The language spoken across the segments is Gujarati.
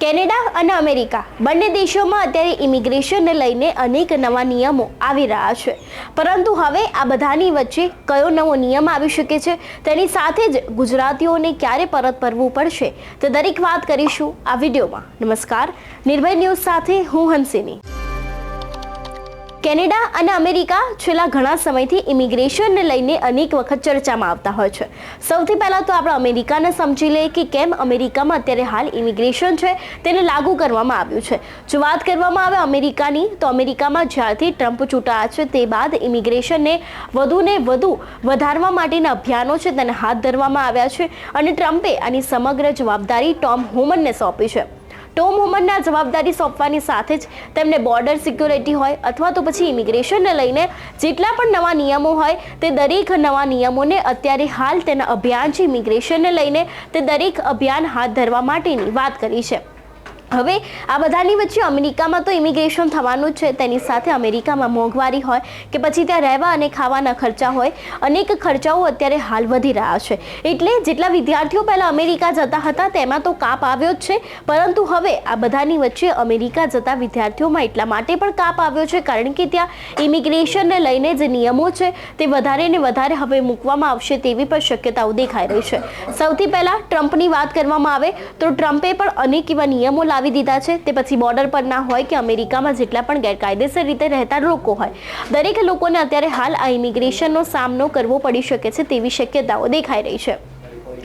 કેનેડા અને અમેરિકા બંને દેશોમાં અત્યારે ઇમિગ્રેશનને લઈને અનેક નવા નિયમો આવી રહ્યા છે. પરંતુ હવે આ બધાની વચ્ચે કયો નવો નિયમ આવી શકે છે? તેની સાથે જ ગુજરાતીઓને ક્યારે પરત ફરવું પડશે? તે દરેક વાત કરીશું આ વિડીયોમાં. નમસ્કાર. નિર્ભય ન્યૂઝ સાથે હું હંસિની. કેનેડા અને અમેરિકા છેલ્લા ઘણા સમયથી ઇમિગ્રેશનને લઈને અનેક વખત ચર્ચામાં આવતા હોય છે. સૌથી પહેલાં તો આપણે અમેરિકાને સમજી લઈએ કે કેમ અમેરિકામાં અત્યારે હાલ ઇમિગ્રેશન છે તેને લાગુ કરવામાં આવ્યું છે. જો વાત કરવામાં આવે અમેરિકાની, તો અમેરિકામાં જ્યારથી ટ્રમ્પ ચૂંટાયા છે તે બાદ ઇમિગ્રેશનને વધુને વધુ વધારવા માટેના અભિયાનો છે તેને હાથ ધરવામાં આવ્યા છે અને ટ્રમ્પે આની સમગ્ર જવાબદારી ટોમ હોમનને સોંપી છે. ટોમ હોમનના જવાબદારી સોંપવાની સાથે જ તેમને બોર્ડર સિક્યોરિટી હોય અથવા તો પછી ઇમિગ્રેશનને લઈને જેટલા પણ નવા નિયમો હોય તે દરેક નવા નિયમોને અત્યારે હાલ તેના અભિયાન છે. ઇમિગ્રેશનને લઈને તે દરેક અભિયાન હાથ ધરવા માટેની વાત કરી છે. હવે આ બધાની વચ્ચે અમેરિકામાં તો ઇમિગ્રેશન થવાનું છે. તેની સાથે અમેરિકામાં મોંઘવારી હોય કે પછી ત્યાં રહેવા અને ખાવાના ખર્ચા હોય, અનેક ખર્ચાઓ અત્યારે હાલ વધી રહ્યા છે. એટલે જેટલા વિદ્યાર્થીઓ પહેલાં અમેરિકા જતા હતા, તેમાં તો કાપ આવ્યો જ છે. પરંતુ હવે આ બધાની વચ્ચે અમેરિકા જતા વિદ્યાર્થીઓમાં એટલા માટે પણ કાપ આવ્યો છે, કારણ કે ત્યાં ઇમિગ્રેશનને લઈને જે નિયમો છે, તે વધારે ને વધારે હવે મૂકવામાં આવશે તેવી પણ શક્યતાઓ દેખાઈ રહી છે. સૌથી પહેલાં ટ્રમ્પની વાત કરવામાં આવે, તો ટ્રમ્પે પણ અનેક એવા નિયમો લાવી દીધા છે. તે પછી બોર્ડર પર ના હોય કે અમેરિકામાં જેટલા પણ ગેરકાયદેસર રીતે રહેતા લોકો હોય. દરેક લોકોને અત્યારે હાલ આ ઇમિગ્રેશનનો સામનો કરવો પડી શકે છે તેવી શક્યતાઓ દેખાઈ રહી છે.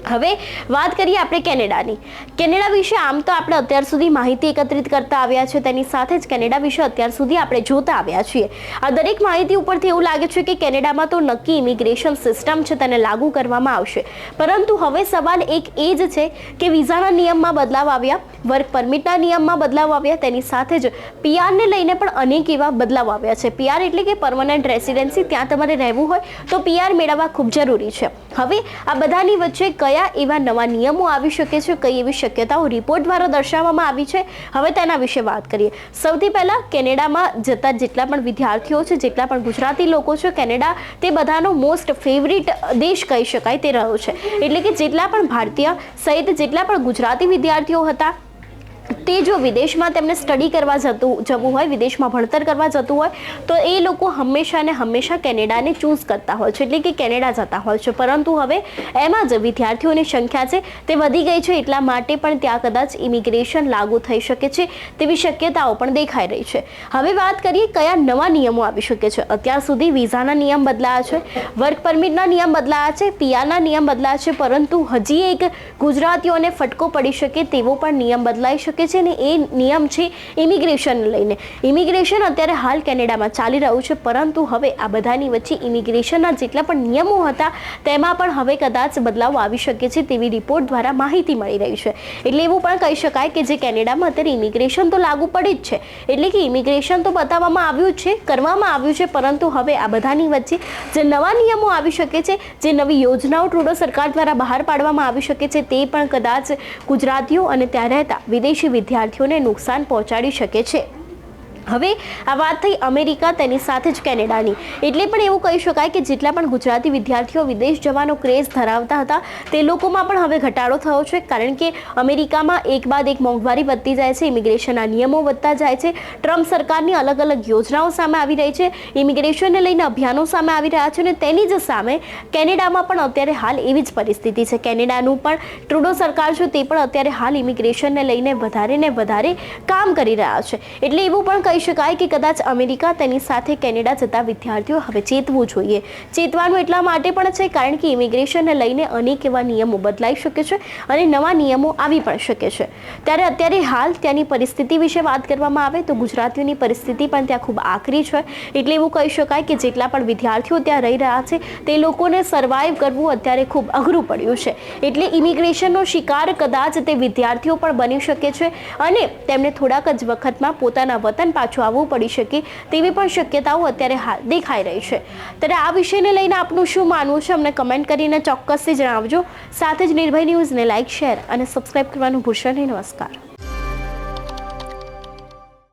હવે વાત કરીએ આપણે કેનેડાની. કેનેડા વિશે આમ તો આપણે અત્યાર સુધી માહિતી એકત્રિત કરતા આવ્યા છે. તેની સાથે જ કેનેડા વિશે અત્યાર સુધી આપણે જોતા આવ્યા છીએ. આ દરેક માહિતી ઉપરથી એવું લાગે છે કે કેનેડામાં તો નક્કી ઇમિગ્રેશન સિસ્ટમ છે તેને લાગુ કરવામાં આવશે. પરંતુ હવે સવાલ એક એ જ છે કે વિઝાના નિયમમાં બદલાવ આવ્યા. વર્ક પરમિટના નિયમમાં બદલાવ આવ્યા, તેની સાથે જ પીઆરને લઈને પણ અનેક એવા બદલાવ આવ્યા છે. પીઆર એટલે કે પરમનન્ટ રેસિડેન્સી ત્યાં તમારે રહેવું હોય તો પીઆર મેળવવા ખૂબ જરૂરી છે. હવે આ બધાની વચ્ચે કયા એવા નવા નિયમો આવી શકે છે, કઈ એવી શક્યતાઓ રિપોર્ટ દ્વારા દર્શાવવામાં આવી છે, હવે તેના વિશે વાત કરીએ. સૌથી પહેલાં કેનેડામાં જતા જેટલા પણ વિદ્યાર્થીઓ છે, જેટલા પણ ગુજરાતી લોકો છે, કેનેડા તે બધાનો મોસ્ટ ફેવરિટ દેશ કહી શકાય તે રહ્યો છે. એટલે કે જેટલા પણ ભારતીય સહિત જેટલા પણ ગુજરાતી વિદ્યાર્થીઓ હતા તે જો વિદેશમાં તેમને સ્ટડી કરવા જતું, જવું હોય, વિદેશમાં ભણતર કરવા જતું હોય, તો એ લોકો હંમેશા ને હંમેશા કેનેડાને ચૂઝ કરતા હોય છે. એટલે કે કેનેડા જતા હોય છે. પરંતુ હવે એમાં જ વિદ્યાર્થીઓની સંખ્યા છે તે વધી ગઈ છે એટલા માટે પણ ત્યાં કદાચ ઇમિગ્રેશન લાગુ થઈ શકે છે તેવી શક્યતાઓ પણ દેખાઈ રહી છે. હવે વાત કરીએ કયા નવા નિયમો આવી શકે છે. અત્યાર સુધી વિઝાના નિયમ બદલાયા છે, વર્ક પરમિટના નિયમ બદલાયા છે, પીઆરના નિયમ બદલાયા છે, પરંતુ હજી એક ગુજરાતીઓને ફટકો પડી શકે તેવો પણ નિયમ બદલાઈ શકે શકે છે ને એ નિયમ છે ઇમિગ્રેશનને લઈને. ઇમિગ્રેશન અત્યારે હાલ કેનેડામાં ચાલી રહ્યું છે, પરંતુ હવે આ બધાની વચ્ચે ઇમિગ્રેશનના જેટલા પણ નિયમો હતા, તેમાં પણ હવે કદાચ બદલાવ આવી શકે છે તેવી રિપોર્ટ દ્વારા માહિતી મળી રહી છે. એટલે એવું પણ કહી શકાય કે જે કેનેડામાં અત્યારે ઇમિગ્રેશન તો લાગુ પડી જ છે. એટલે કે ઇમિગ્રેશન તો બતાવવામાં આવ્યું છે, કરવામાં આવ્યું છે, પરંતુ હવે આ બધાની વચ્ચે જે નવા નિયમો આવી શકે છે, જે નવી યોજનાઓ ટ્રુડો સરકાર દ્વારા બહાર પાડવામાં આવી શકે છે, તે પણ કદાચ ગુજરાતીઓ અને ત્યાં રહેતા વિદેશી વિદ્યાર્થીઓને નુકસાન પહોંચાડી શકે છે. હવે આ વાત થઈ અમેરિકા, તેની સાથે જ કેનેડાની. એટલે પણ એવું કહી શકાય કે જેટલા પણ ગુજરાતી વિદ્યાર્થીઓ વિદેશ જવાનો ક્રેઝ ધરાવતા હતા, તે લોકોમાં પણ હવે ઘટાડો થયો છે. કારણ કે અમેરિકામાં એક બાદ એક મોંઘવારી વધતી જાય છે, ઇમિગ્રેશનના નિયમો વધતા જાય છે. ટ્રમ્પ સરકારની અલગ અલગ યોજનાઓ સામે આવી રહી છે, ઇમિગ્રેશનને લઈને અભિયાનો સામે આવી રહ્યા છે અને તેની જ સામે કેનેડામાં પણ અત્યારે હાલ એવી જ પરિસ્થિતિ છે. કેનેડાનું પણ ટ્રુડો સરકાર છે, તે પણ અત્યારે હાલ ઇમિગ્રેશનને લઈને વધારે ને વધારે કામ કરી રહ્યા છે. એટલે એવું પણ કહી શકાય કે કદાચ અમેરિકા તેની સાથે કેનેડા જતા વિદ્યાર્થીઓ હવે ચેતવું જોઈએ. ચેતવાનું એટલા માટે પણ છે કારણ કે ઇમિગ્રેશનને લઈને અનેક એવા નિયમો બદલાઈ શકે છે અને નવા નિયમો આવી પણ શકે છે. ત્યારે અત્યારે હાલ ત્યાંની પરિસ્થિતિ વિશે વાત કરવામાં આવે તો ગુજરાતીઓની પરિસ્થિતિ પણ ત્યાં ખૂબ આકરી છે. એટલે એવું કહી શકાય કે જેટલા પણ વિદ્યાર્થીઓ ત્યાં રહી રહ્યા છે, તે લોકોને સર્વાઈવ કરવું અત્યારે ખૂબ અઘરું પડ્યું છે. એટલે ઇમિગ્રેશનનો શિકાર કદાચ તે વિદ્યાર્થીઓ પણ બની શકે છે અને તેમને થોડાક જ વખતમાં પોતાના વતન પાછું આવવું પડી શકે તેવી પણ શક્યતાઓ અત્યારે હાલ દેખાઈ રહી છે. ત્યારે આ વિષયને લઈને આપનું શું માનવું છે? અમને કમેન્ટ કરીને ચોક્કસથી જણાવજો. સાથે જ નિર્ભય ન્યૂઝને લાઇક શેર અને સબસ્ક્રાઇબ કરવાનું ભૂલશો નહીં. નમસ્કાર.